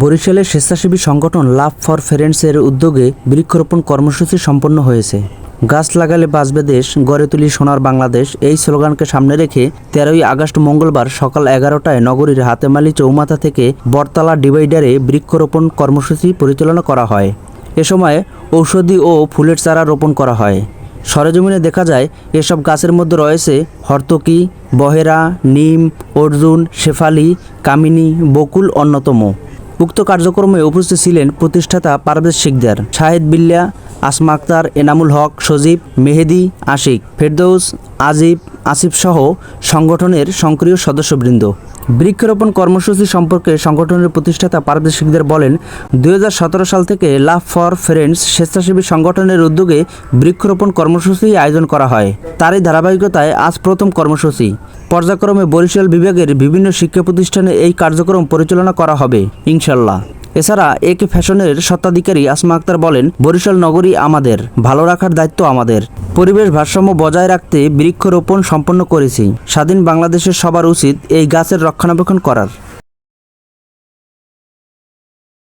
বরিশালের স্বেচ্ছাসেবী সংগঠন লাভ ফর ফ্রেন্ডসের উদ্যোগে বৃক্ষরোপণ কর্মসূচি সম্পন্ন হয়েছে। গাছ লাগালে বাঁচবে দেশ, গড়ে তুলি সোনার বাংলাদেশ, এই স্লোগানকে সামনে রেখে তেরোই আগস্ট মঙ্গলবার সকাল এগারোটায় নগরীর হাতেমালি চৌমাথা থেকে বরতলা ডিভাইডারে বৃক্ষরোপণ কর্মসূচি পরিচালনা করা হয়। এ সময় ঔষধি ও ফুলের চারা রোপণ করা হয়। সরেজমিনে দেখা যায়, এসব গাছের মধ্যে রয়েছে হর্তকি, বহেরা, নিম, অর্জুন, শেফালি, কামিনী, বকুল অন্যতম। উক্ত কার্যক্রমে উপস্থিত ছিলেন প্রতিষ্ঠাতা পারভেজ শিকদার, শাহেদ বিল্লা, আসমা আক্তার, এনামুল হক, সজীব, মেহেদি, আশিক, ফেরদৌস, আজিব আসিফ সহ সংগঠনের সক্রিয় সদস্যবৃন্দ। বৃক্ষরোপণ কর্মসূচি সম্পর্কে সংগঠনের প্রতিষ্ঠাতা পারভেজ শিকদার বলেন দু হাজার সতেরো সাল থেকে লাভ ফর ফ্রেন্ডস স্বেচ্ছাসেবী সংগঠনের উদ্যোগে বৃক্ষরোপণ কর্মসূচি আয়োজন করা হয়। তারই ধারাবাহিকতায় আজ প্রথম কর্মসূচি। পর্যায়ক্রমে বরিশাল বিভাগের বিভিন্ন শিক্ষা প্রতিষ্ঠানে এই কার্যক্রম পরিচালনা করা হবে, ইনশাল্লাহ। এছাড়া এ কে ফ্যাশনের স্বত্বাধিকারী আসমা আক্তার বলেন, বরিশাল নগরী আমাদের, ভালো রাখার দায়িত্ব আমাদের। পরিবেশ ভারসাম্য বজায় রাখতে বৃক্ষরোপণ সম্পন্ন করেছি। স্বাধীন বাংলাদেশের সবার উচিত এই গাছের রক্ষণাবেক্ষণ করার।